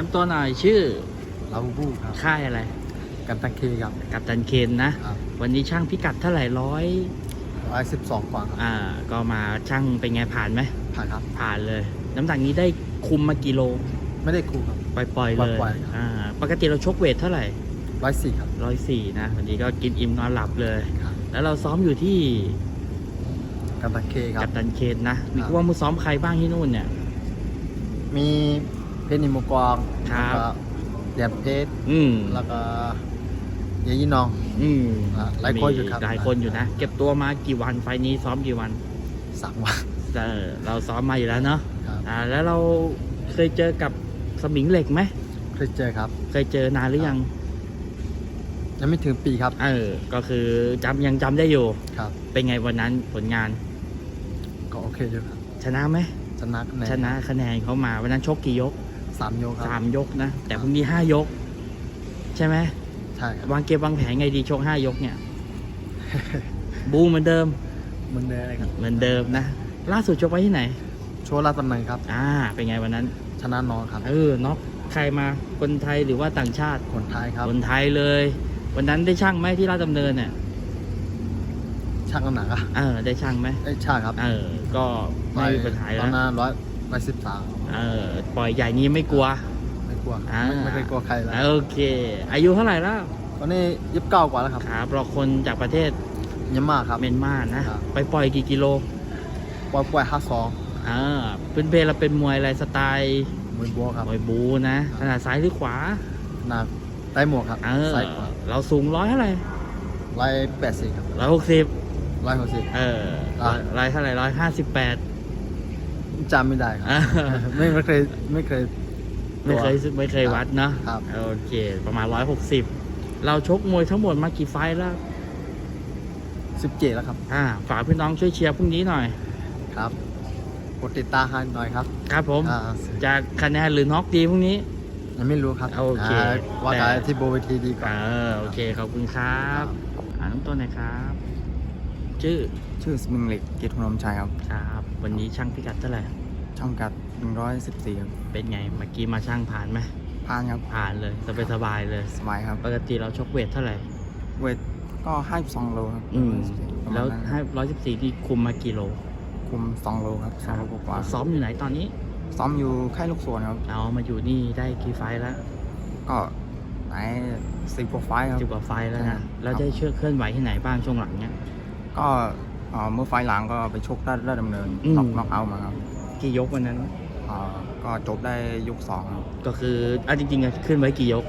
น้ำตัวหน่อยชื่อลาบูบูครับค่ายอะไร กันตังเคครับ กับตันเคนนะ ครับ วันนี้ช่างพิกัดเท่าไหร่ร้อยร้อยสิบสองกว่าครับอ่า ก็มาช่างเป็นไงผ่านไหม ผ่านครับ ผ่านเลย น้ำหนักนี้ได้คุมมากี่โล ไม่ได้ครูครับ ปล่อยๆเลยปล่อยๆครับ อ่าปกติเราชกเวทเท่าไหร่ร้อยสี่ครับร้อยสี่นะ วันนี้ก็กินอิ่มนอนหลับเลย ครับแล้วเราซ้อมอยู่ที่กันตังเคครับกับตันเคนนะ มีครับ ว่ามือซ้อมใครบ้างที่นู่นเนี่ย มี เพชรนิมกวางครับ แล้วก็เดียบเพชรอืมแล้วก็เยยี่นอง อืมอ่าหลายคนอยู่ครับ มีหลายคนอยู่นะ เก็บตัวมากี่วันไฟล์นี้ซ้อมกี่วันสามวันเออเราซ้อมมาอยู่แล้วเนาะครับ อ่า แล้วเราเคยเจอกับสมิงเหล็กไหมเคยเจอครับ เคยเจอนานหรือยัง ยังไม่ถึงปีครับเออ ก็คือจำยังจำได้อยู่ ครับ เป็นไงวันนั้นผลงาน ก็โอเคอยู่ครับชนะไหมชนะคะแนนชนะคะแนนเขามาวันนั้นชกกี่ยก สามโยกคสารับมยกนะ แต่พรุ่งนี้ห้ายก ใช่ไหมใช่ครับวางเกมวางแผนไงดีชกห้ายกเนี่ย บูเหมือนเดิม เหมือนเดิมเลยครับเหมือนเดิมนะ ล่าสุดชกไว้ที่ไหน โชว์ลาดตำแหน่งครับ อ่า เป็นไงวันนั้น ชนะนอนครับ เออน็อกใครมาคนไทยหรือว่าต่างชาติ คนไทยครับ คนไทยเลย วันนั้นได้ช่างไหมที่ราชดำเนินเนี่ยช่างน้ำหนักอะเออได้ช่างไหมไอ้ยช่างครับ เออ ก็ไม่มีปัญหาอยู่ตอนแล้วนั้นร้อย ร้อยสิบสามเออปล่อยใหญ่นี้ไม่กลัว ไม่กลัวครับอ่า ไม่ไม่เคยกลัวใครแล้วโอเค อายุเท่าไหร่แล้วตอนนี้ยี่สิบเก้ากว่าแล้วครับครับเราคนจากประเทศเยังมากครับ เมียนมานะ ครับ ไปปล่อยกี่กิโลปล่อยปล่อยห้าสองอ่าพื้นเพเราเป็นมวยอะไรสไตล์มวยบัวครับมวยบูนะขนาดซ้ายหรือขวาหนักได้หมวกครับเออซ้ายขวาเราสูงร้อยเท่าไหร่ร้อยแปดสิบครับร้อยหกสิบร้อยหกสิบ เอออะ ร้อยเท่าไหร่ร้อยห้าสิบแปด จำไม่ได้ครับ ไม่ไม่เคยไม่เคย ไม่เคยไม่เคยวัดเนาะครับ โอเค ประมาณร้อยหกสิบเราชกมวยทั้งหมดมากี่ไฟท์แล้วสิบเจ็ดแล้วครับ อ่า ฝากพี่น้องช่วยเชียร์พรุ่งนี้หน่อย ครับกดติดตามให้หน่อยครับ ครับผมอ่าจากคะแนนหรือน็อกดีพรุ่งนี้ยังไม่รู้ครับโอเคาว่าแต่กันที่โบเวทีดีกว่าเออโอเค ขอบคุณครับ อ่าน้องต้นหนะครับ ชื่อชื่อสมิงเหล็กเกียรติพนมชัยครับ ครับ วันนี้ช่างพิกัดเท่าไหร่ช่องกัด 114ครับเป็นไงเมื่อกี้มาช่างผ่านไหมผ่านครับผ่านเลยสบายสบายๆเลย สบายครับ ปกติเราชกเวทเท่าไหร่ เวทก็52โลครับอืม ประมาแล้วณนั้นให้ร้อยสิบสี่ที่คุมมากี่โลคุม 2 โลครับ2โลกว่าซ้อมอยู่ไหนตอนนี้ๆซ้อมอยู่ค่ายลูกสวนครับ เอามาอยู่นี่ได้กี่ไฟล์แล้วก็ไหนสิบกว่าไฟล์ครับ สิบกว่าไฟล์แล้วใช่ครันะบแล้วได้เชื่อเคลื่อนไหวที่ไหนบ้างช่วงหลังเนี้ย ก็เอ่อเมื่อไฟล์หลังก็ไปชกราชดำเนินอืม น็อกน็อกเอาท์มาครับกี่ยกวันนั้นเอ่อก็จบได้ยก2ครับก็คืออะจริงๆอะขึ้นไว้กี่ยก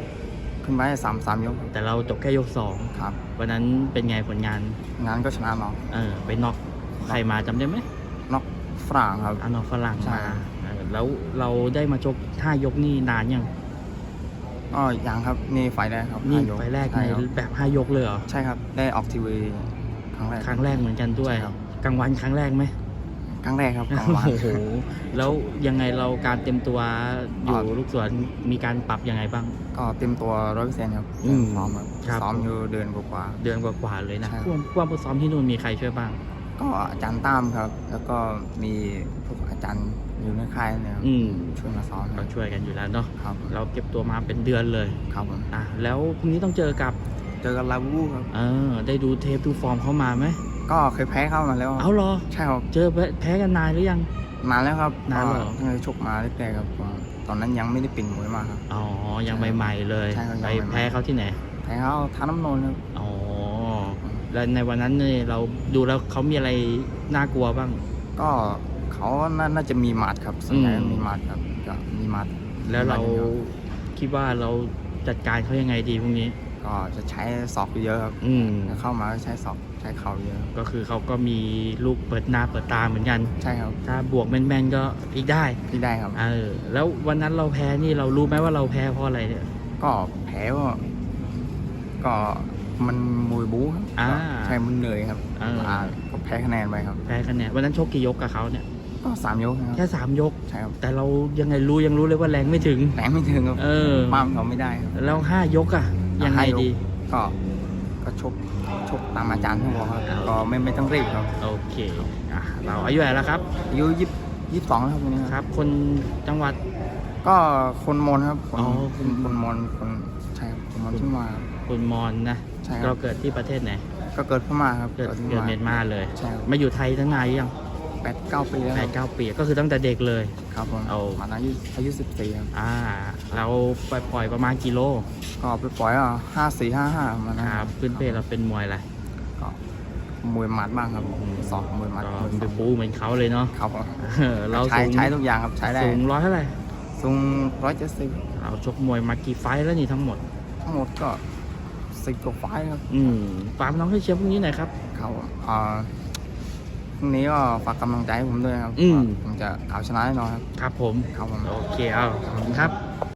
ขึ้นไปสามสามยกครับแต่เราจบแค่ยกสองครับ วันนั้นเป็นไงผลงาน งานก็ชนะน้องเออไปน็อกใครมาจำได้ไหมน็อกฝรั่งครับ อานอกฝรั่งใช่ มาเออแล้วเราได้มาชกท่ายกนี่นานยัง ก็ยังครับนี่ไฟล์แรกครับนี่ห้ายกไฟล์แรกในใช่ครับแบบห้ายกเลยเหรอ ใช่ครับได้ออกทีวี ครั้งแรกครั้งแรกเหมือนกันด้วยใช่ครับกลางวันครั้งแรกไหมครั้งแรกครับกลางวันโอ้โหแล้วยังไงเราการเตรียมตัวอยู่อ่าลูกสวนมีการปรับยังไงบ้าง ก็เต็มตัวร้อยเปอร์เซ็นต์ครับอืมซ้อมครับครับซ้อมอยู่เดือนกว่าเดือนกว่าๆเลยนะใช่พวกพวกผู้ซ้อมที่นู่นมีใครช่วยบ้างๆก็อาจารย์ตั้มครับ แล้วก็มีพวกอาจารย์อยู่ในค่ายเนี่ยครับอืมช่วยมาซ้อมคก็รับช่วยกันอยู่แล้วเนาะครับเราเก็บตัวมาเป็นเดือนเลยครับผมอะแล้วพรุ่งนี้ต้องเจอกับ เจอกันลาบูครับ เออ ได้ดูเทปดูฟอร์มเขามาไหม ก็เคยแพ้เข้ามาแล้วครับเอาเหรอ ใช่ครับ เจอแพ้แพ้กันนานหรือยัง นานแล้วครับนานแล้วเหรอก็เคยชกมาเรื่อยๆครับผมตอนนั้นยังไม่ได้ปิ่นมวยมากครับ อ๋อ ยังใหม่ๆเลย ใช่ครับไปยังใหม่ๆ แพ้เขาที่ไหน แพ้เข้าท้าน้ำนนท์ครับ อ๋อ แล้วในวันนั้นเนี่ยเราดูแล้วเขามีอะไรน่ากลัวบ้าง ก็เขาน่าน่าจะมีหมัดครับส่วนใหญ่อืม มีหมัดครับก็มีหมัดแล้วเรามีหมัดอยู่คิดว่าเราจัดการเขายังไงดีพรุ่งนี้ ก็จะใช้ศอกเยอะครับอืมเข้ามาก็ใช้ศอกใช้เข่าเยอะ ก็คือเขาก็มีลูกเปิดหน้าเปิดตาเหมือนกัน ใช่ครับ ถ้าบวกแมนๆก็พลิกได้ที่ได้ครับ เออ แล้ววันนั้นเราแพ้นี่เรารู้ไหมว่าเราแพ้เพราะอะไรเนี่ย ก็แพ้ก็ก็มันมวยบู๊ครับอ่าใช่มันเหนื่อยครับเอออ่าก็แพ้คะแนนไปครับ แพ้คะแนน วันนั้นชกกี่ยกกับเขาเนี่ย ก็สามยกนะครับ แค่สามยก ใช่ครับ แต่เรายังไงรู้ยังรู้เลยว่าแรงไม่ถึง แรงไม่ถึงครับ เออปั้มเขาไม่ได้ครับ แล้วห้ายกอะ ยังไงห้ายกดี ก็ก็ชกชกตามอาจารย์ที่บอกครับก็ไม่ไม่ต้องรีบครับโอเคอะเราอายุเท่าไหร่แล้วครับอายุยี่ยี่สิบสองแล้วครับวันนี้ครับ คนจังหวัด ก็คนมนครับคนอ๋อ คนคนมนคนใช่ครับคนมนที่มาครับคุณมอนนะใช่ครับ เราเกิดที่ประเทศไหน ก็เกิดพม่าครับเกิดที่เกิดเมียนมาเลย ใช่ครับมาอยู่ไทยตั้งนานยัง แปดเก้าปีแล้วแปครัดบเก้าปีก็คือตั้งแต่เด็กเลย ครับผมเอา มาอายุอายุสิบสี่ครับอ่า เราไปปล่อยประมาณกิโลก็ไปปล่อยอะห้าสี่ห้าห้ามาคนะรับพื้นเพเราเป็นมวยอะไรก็มวยหมัดบ้างครับอืมสองมวยหมัดก็มวยเป็นบูเหมือนเขาเลยเนาะครับผมเออเราใช้สูงใช้ทุกอย่างครับใช้ได้สูงร้อยเท่าไหร่สูงร้อยเจ็ดสิบเราชกมวยมากี่ไฟท์แล้วนี่ทั้งหมด ทั้งหมดก็สิบกว่าไฟล์ครับอืมฝากน้องให้เชียร์พรุ่งนี้หน่อยครับครับผมอ่า พรุ่งนี้ก็ฝากกำลังใจให้ผมด้วยครับอืมผมจะเอาชนะแน่นอนครับ ครับผม ครับผม โอเคเอาขอบคุณครับ